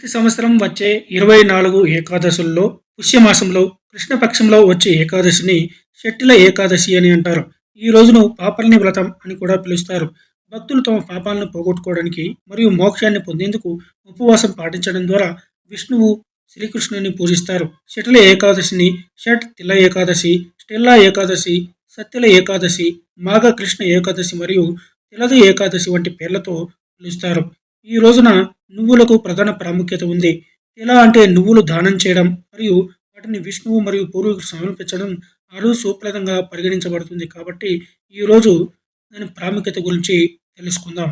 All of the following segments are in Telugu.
ప్రతి సంవత్సరం వచ్చే ఇరవై నాలుగు ఏకాదశుల్లో పుష్యమాసంలో కృష్ణపక్షంలో వచ్చే ఏకాదశిని షట్టిల ఏకాదశి అని అంటారు. ఈ రోజును పాపల్ని వ్రతం అని కూడా పిలుస్తారు. భక్తులు తమ పాపాలను పోగొట్టుకోవడానికి మరియు మోక్షాన్ని పొందేందుకు ఉపవాసం పాటించడం ద్వారా విష్ణువు శ్రీకృష్ణుని పూజిస్తారు. షటిల ఏకాదశిని షట్ తిల ఏకాదశి స్టెల్లా ఏకాదశి సత్యల ఏకాదశి మాఘ కృష్ణ ఏకాదశి మరియు తిలది ఏకాదశి వంటి పేర్లతో పిలుస్తారు. ఈ రోజున నువ్వులకు ప్రధాన ప్రాముఖ్యత ఉంది. ఎలా అంటే నువ్వులు దానం చేయడం మరియు వాటిని విష్ణువు మరియు పూర్వీకులు సమర్పించడం ఆరు సుప్రదంగా పరిగణించబడుతుంది కాబట్టి ఈరోజు దాని ప్రాముఖ్యత గురించి తెలుసుకుందాం.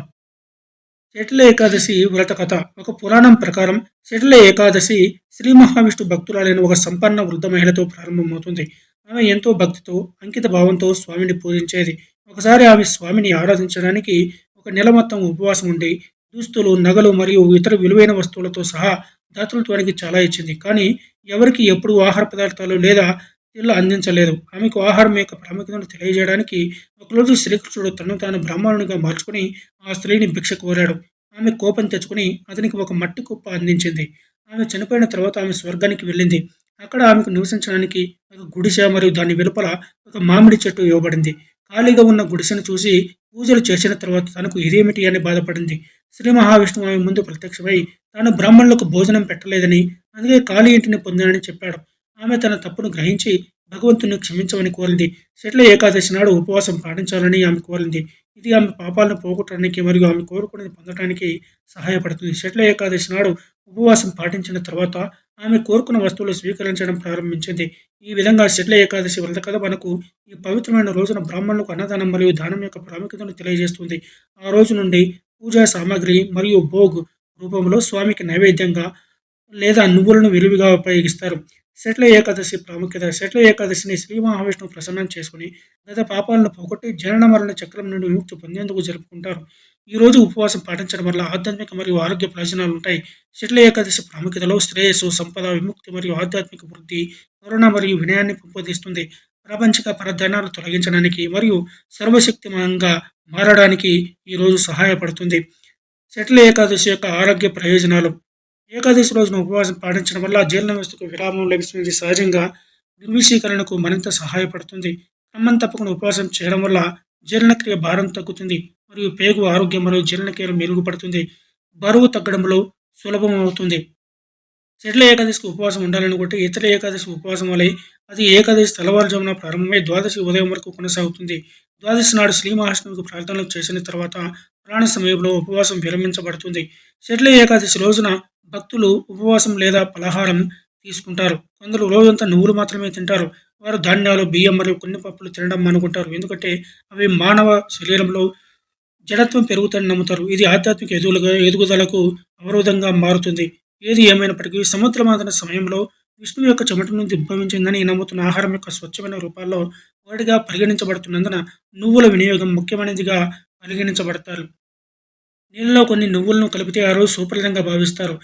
శటిల ఏకాదశి వ్రత కథ. ఒక పురాణం ప్రకారం శటిల ఏకాదశి శ్రీ మహావిష్ణు భక్తురాలైన ఒక సంపన్న వృద్ధ మహిళతో ప్రారంభమవుతుంది. ఆమె ఎంతో భక్తితో అంకిత భావంతో స్వామిని పూజించేది. ఒకసారి ఆమె స్వామిని ఆరాధించడానికి ఒక నెల మొత్తం ఉపవాసం ఉండి దుస్తులు నగలు మరియు ఇతర విలువైన వస్తువులతో సహా దాతృత్వానికి చాలా ఇచ్చింది. కానీ ఎవరికి ఎప్పుడు ఆహార పదార్థాలు లేదా ఇల్లు అందించలేదు. ఆమెకు ఆహారం యొక్క ప్రాముఖ్యతను తెలియజేయడానికి ఒకరోజు శ్రీకృష్ణుడు తను తాను బ్రాహ్మణునిగా మార్చుకుని ఆ స్త్రీని భిక్ష కోరాడు. ఆమె కోపం తెచ్చుకుని అతనికి ఒక మట్టి కుప్ప అందించింది. ఆమె చనిపోయిన తర్వాత ఆమె స్వర్గానికి వెళ్ళింది. అక్కడ ఆమెకు నివసించడానికి ఒక గుడిసె మరియు దాని వెలుపల ఒక మామిడి చెట్టు ఇవ్వబడింది. ఖాళీగా ఉన్న గుడిసెను చూసి పూజలు చేసిన తర్వాత తనకు ఇదేమిటి అని బాధపడింది. శ్రీ మహావిష్ణువు ఆమె ముందు ప్రత్యక్షమై తాను బ్రాహ్మణులకు భోజనం పెట్టలేదని అందుకే ఖాళీ ఇంటిని పొందానని చెప్పాడు. ఆమె తన తప్పును గ్రహించి భగవంతుని క్షమించమని కోరింది. శట్ల ఏకాదశి నాడు ఉపవాసం పాటించాలని ఆమె కోరింది. ఇది ఆమె పాపాలను పోగొట్టడానికి మరియు ఆమె కోరుకునేది పొందడానికి సహాయపడుతుంది. శట్ల ఏకాదశి నాడు ఉపవాసం పాటించిన తర్వాత ఆమె కోరుకున్న వస్తువులు స్వీకరించడం ప్రారంభించింది. ఈ విధంగా శిట్ల ఏకాదశి వ్రత కథ మనకు ఈ పవిత్రమైన రోజున బ్రాహ్మణులకు అన్నదానం మరియు దానం యొక్క ప్రాముఖ్యతను తెలియజేస్తుంది. ఆ రోజు నుండి పూజా సామాగ్రి మరియు భోగ్ రూపంలో స్వామికి నైవేద్యంగా లేదా నువ్వులను విరివిగా ఉపయోగిస్తారు. శట్ల ఏకాదశి ప్రాముఖ్యత శట్ల ఏకాదశిని శ్రీ మహావిష్ణువు ప్రసన్నం చేసుకుని గత పాపాలను పోగొట్టి జనన మరణ చక్రం నుండి విముక్తి పొందేందుకు జరుపుకుంటారు. ఈ రోజు ఉపవాసం పాటించడం వల్ల ఆధ్యాత్మిక మరియు ఆరోగ్య ప్రయోజనాలు ఉంటాయి. శట్ల ఏకాదశి ప్రాముఖ్యతలో శ్రేయస్సు సంపద విముక్తి మరియు ఆధ్యాత్మిక వృద్ధి కరుణ మరియు వినయాన్ని పెంపొందిస్తుంది. ప్రాపంచిక పరధనాలు తొలగించడానికి మరియు సర్వశక్తిమంగా మారడానికి ఈరోజు సహాయపడుతుంది. శట్ల ఏకాదశి యొక్క ఆరోగ్య ప్రయోజనాలు ఏకాదశి రోజున ఉపవాసం పాటించడం వల్ల జీర్ణ వ్యవస్థకు విరామం లభిస్తుంది. సహజంగా నిర్విషీకరణకు మరింత సహాయపడుతుంది. క్రమం తప్పకుండా ఉపవాసం చేయడం వల్ల జీర్ణక్రియ భారం తగ్గుతుంది మరియు పేగు ఆరోగ్యం మరియు జీర్ణక్రియ మెరుగుపడుతుంది. బరువు తగ్గడంలో సులభం అవుతుంది. చెట్ల ఏకాదశికి ఉపవాసం ఉండాలనుకుంటే ఇతర ఏకాదశి ఉపవాసం వలె అది ఏకాదశి తెల్లవారుజామున ప్రారంభమై ద్వాదశి ఉదయం వరకు కొనసాగుతుంది. ద్వాదశి నాడు శ్రీ ప్రార్థనలు చేసిన తర్వాత ప్రాణ సమయంలో ఉపవాసం విరమించబడుతుంది. చెట్ల ఏకాదశి రోజున భక్తులు ఉపవాసం లేదా పలహారం తీసుకుంటారు. కొందరు రోజంతా నువ్వులు మాత్రమే తింటారు. వారు ధాన్యాలు బియ్యం మరియు కొన్ని పప్పులు తినడం అనుకుంటారు ఎందుకంటే అవి మానవ శరీరంలో జడత్వం పెరుగుతుందని నమ్ముతారు. ఇది ఆధ్యాత్మిక ఎదుగులుగా ఎదుగుదలకు అవరోధంగా మారుతుంది. ఏది ఏమైనప్పటికీ సముద్రమాదన సమయంలో విష్ణు యొక్క చెమట నుండి ఉద్భవించిందని నమ్ముతున్న ఆహారం యొక్క స్వచ్ఛమైన రూపాల్లో వాటిగా పరిగణించబడుతున్నందున నువ్వుల వినియోగం ముఖ్యమైనదిగా పరిగణించబడతారు. నీళ్ళలో కొన్ని నువ్వులను కలిపితే ఆ రోజు సూపరితంగా భావిస్తారు.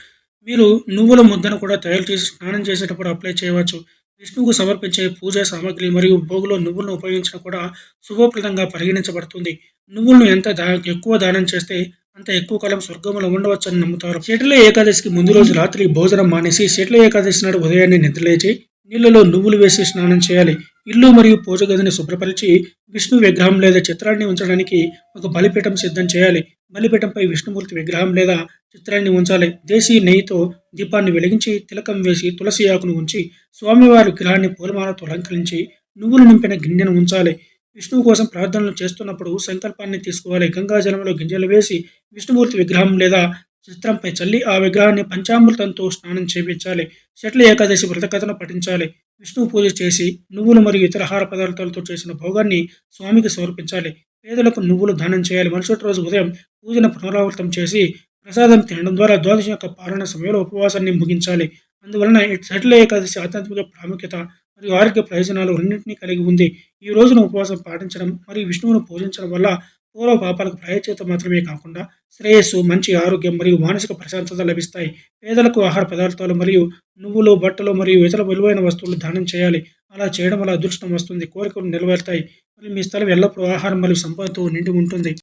మీరు నువ్వుల ముద్దను కూడా తయారు చేసి స్నానం చేసేటప్పుడు అప్లై చేయవచ్చు. విష్ణువుకు సమర్పించే పూజా సామాగ్రి మరియు భోగులో నువ్వులను ఉపయోగించడం కూడా శుభప్రదంగా పరిగణించబడుతుంది. నువ్వులను ఎంత దా ఎక్కువ దానం చేస్తే అంత ఎక్కువ కాలం స్వర్గంలో ఉండవచ్చని నమ్ముతారు. శెట్ల ఏకాదశికి ముందు రోజు రాత్రి భోజనం మానేసి శెట్ల ఏకాదశి నాడు ఉదయాన్నే నిద్రలేచి నీళ్ళలో నువ్వులు వేసి స్నానం చేయాలి. ఇల్లు మరియు పూజ గదిని శుభ్రపరిచి విష్ణు విగ్రహం లేదా చిత్రాన్ని ఉంచడానికి ఒక బలిపీఠం సిద్ధం చేయాలి. బలిపీఠంపై విష్ణుమూర్తి విగ్రహం లేదా చిత్రాన్ని ఉంచాలి. దేశీ నెయ్యితో దీపాన్ని వెలిగించి తిలకం వేసి తులసి ఆకును ఉంచి స్వామివారి విగ్రహాన్ని పూలమాలతో అలంకరించి నువ్వులు నింపిన గిన్నెను ఉంచాలి. విష్ణువు కోసం ప్రార్థనలు చేస్తున్నప్పుడు సంకల్పాన్ని తీసుకోవాలి. గంగాజలంలో గింజలు వేసి విష్ణుమూర్తి విగ్రహం లేదా చిత్రంపై చల్లి ఆ విగ్రహాన్ని పంచామృతంతో స్నానం చేపించాలి. శట్ల ఏకాదశి వ్రతకథను పఠించాలి. విష్ణువు పూజ చేసి నువ్వులు మరియు ఇతర ఆహార పదార్థాలతో చేసిన భోగాన్ని స్వామికి సమర్పించాలి. పేదలకు నువ్వులు దానం చేయాలి. మరుసటి రోజు ఉదయం పూజను పునరావృతం చేసి ప్రసాదం తినడం ద్వారా ద్వాదశి యొక్క పాలన సమయంలో ఉపవాసాన్ని ముగించాలి. అందువలన శట్ల ఏకాదశి ఆధ్యాత్మిక ప్రాముఖ్యత మరియు ఆరోగ్య ప్రయోజనాలు రెండింటినీ కలిగి ఉంది. ఈ రోజున ఉపవాసం పాటించడం మరియు విష్ణువును పూజించడం వల్ల పూర్వ పాపాలకు ప్రాయచేత మాత్రమే కాకుండా శ్రేయస్సు మంచి ఆరోగ్యం మరియు మానసిక ప్రశాంతత లభిస్తాయి. పేదలకు ఆహార పదార్థాలు మరియు నువ్వులు బట్టలు మరియు ఇతర విలువైన వస్తువులు దానం చేయాలి. అలా చేయడం వల్ల అదృష్టం వస్తుంది కోరికలు నెరవేరుతాయి. మరియు మీ స్థలం ఎల్లప్పుడూ ఆహారం మరియు సంపదతో నిండి ఉంటుంది.